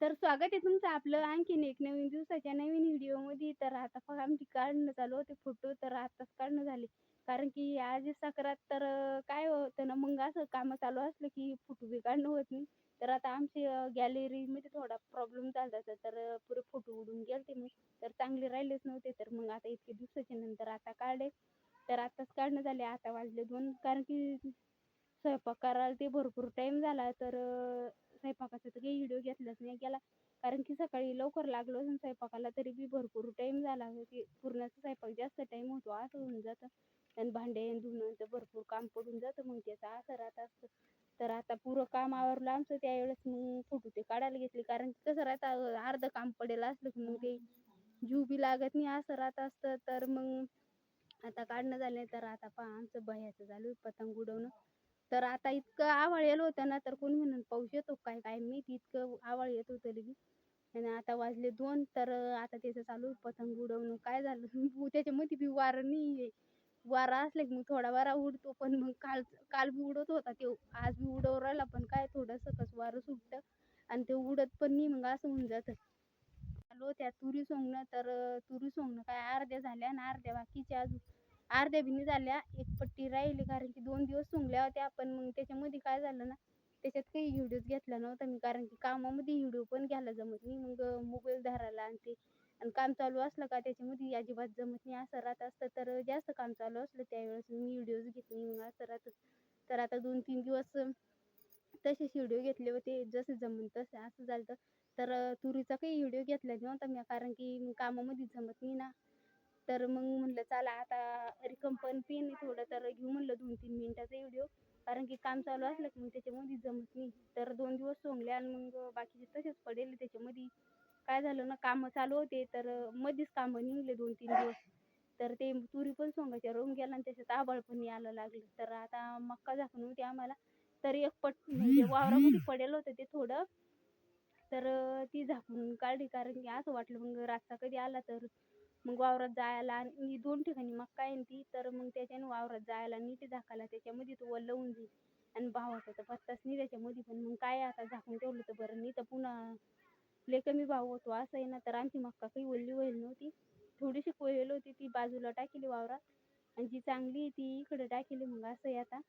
तर स्वागत आहे तुमचं आपलं आणखीन एक नवीन दिवसाच्या नवीन व्हिडिओमध्ये. तर आता फक्त आमची काढणं चालू होते फोटो तर आताच काढणं झाले. कारण की आज सकरात तर काय होतं ना मग असं कामं चालू असलं की फोटो बी काढणं होत नाही. तर आता आमची गॅलरीमध्ये थोडा प्रॉब्लेम झाला होता तर पुरे फोटो उडून गेलते मग. तर चांगले राहिलेच नव्हते तर मग आता इतके दिवसाच्या नंतर आता काढले. तर आताच काढणं झाले आता वाजले दोन. कारण की स्वयंपाक करायला ते भरपूर टाइम झाला तर स्वयंपाकाचा तर काही व्हिडिओ घेतलाच नाही गेला. कारण की सकाळी लवकर लागलो असून स्वयंपाकाला तरी बी भरपूर टाईम झाला की पुरणाचा स्वयंपाक जास्त टाईम होतो असं होऊन जातं. आणि भांडे धुणं तर भरपूर काम पडून जातं मग त्याचा असं राहत असतं. तर आता पुरं काम आवरलं आमचं त्यावेळेस मग फोटो ते काढायला घेतले. कारण की कसं राहतं अर्धं काम पडेल असलं की मग ते जीव बी लागत नाही असं राहत असतं. तर मग आता काढणं झालं तर आता पहा आमचं भयाचं झालं पतंग उडवणं. तर आता इतकं आवाळ येलो होतं ना तर कोणी म्हणून पाऊस येतो काय? काय माहिती इतकं आवाळ येत होतं लगेच. आणि आता वाजले दोन तर आता त्याचं चालू पतंग उडवणं. काय झालं? त्याच्यामध्ये बी वारं नाही आहे वारा असला की मग थोडा वारा उडतो पण मग काल काल बी उडत होता ते. आज बी उडव राहिला पण काय थोडंसं कसं वारं सुटतं. आणि ते उडत पण नाही मग असं होऊन जातं. आलो त्या तुरी सोंगणं तर तुरी सोंगणं काय अर्ध्या झाल्या आणि अर्ध्या बाकीच्या अजून. अर्ध्या बी झाल्या एक पट्टी राहिली कारण की दोन दिवस सोंगल्या होत्या. पण मग त्याच्यामध्ये काय झालं ना त्याच्यात काही व्हिडिओज घेतला नव्हता मी कारण की कामामध्ये व्हिडिओ पण घ्यायला जमत नाही. मग मोबाईल धरायला आणि ते आणि काम चालू असलं का त्याच्यामध्ये अजिबात जमत नाही. असं राहत असतं तर जास्त काम चालू असलं त्यावेळेस मी व्हिडिओज घेत नाही. मग असं राहतच तर आता दोन तीन दिवस तसेच व्हिडिओ घेतले होते. जसे जमून तसे असं झालं तर तुरीचा काही व्हिडिओ घेतला नव्हता मी कारण की कामामध्ये जमत नाही ना. तर मग म्हणलं चला आता रिकम पण पेन थोडं तर घेऊ म्हणलं दोन तीन मिनिटाचा व्हिडिओ कारण की काम चालू असलं की मग त्याच्यामध्ये जमत नाही. तर दोन दिवस सोंगले आणि मग बाकीचे तसेच पडेल त्याच्यामध्ये. काय झालं ना कामं चालू होते तर मध्येच कामं निघले दोन तीन दिवस. तर ते तुरी पण सोंगायच्या राहून गेला आणि त्याच्यात आभाळ पण यायला लागलं. तर आता मक्का झाकून होती आम्हाला. तर एक पट म्हणजे वावरामध्ये पडेल होतं ते थोडं. तर ती झाकून काढली कारण की असं वाटलं मग रातचा कधी आला तर मग वावरात जायला आणि दोन ठिकाणी मक्का आहे ती तर मग त्याच्याने वावरात जायला नीट झाकायला त्याच्यामध्ये तो वल्ल होऊन जाईल आणि भावाचा तर पत्ताच नाही त्याच्यामध्ये पण. मग काय आता झाकून ठेवलं तर बरं नाही तर पुन्हा लय कमी भाव होतो. असं आहे ना तर आमची मक्का काही वल्ली होईल नव्हती. थोडीशी कोयल होती ती बाजूला टाकली वावरात. आणि जी चांगली आहे ती इकडं टाकली मग असं आहे आता.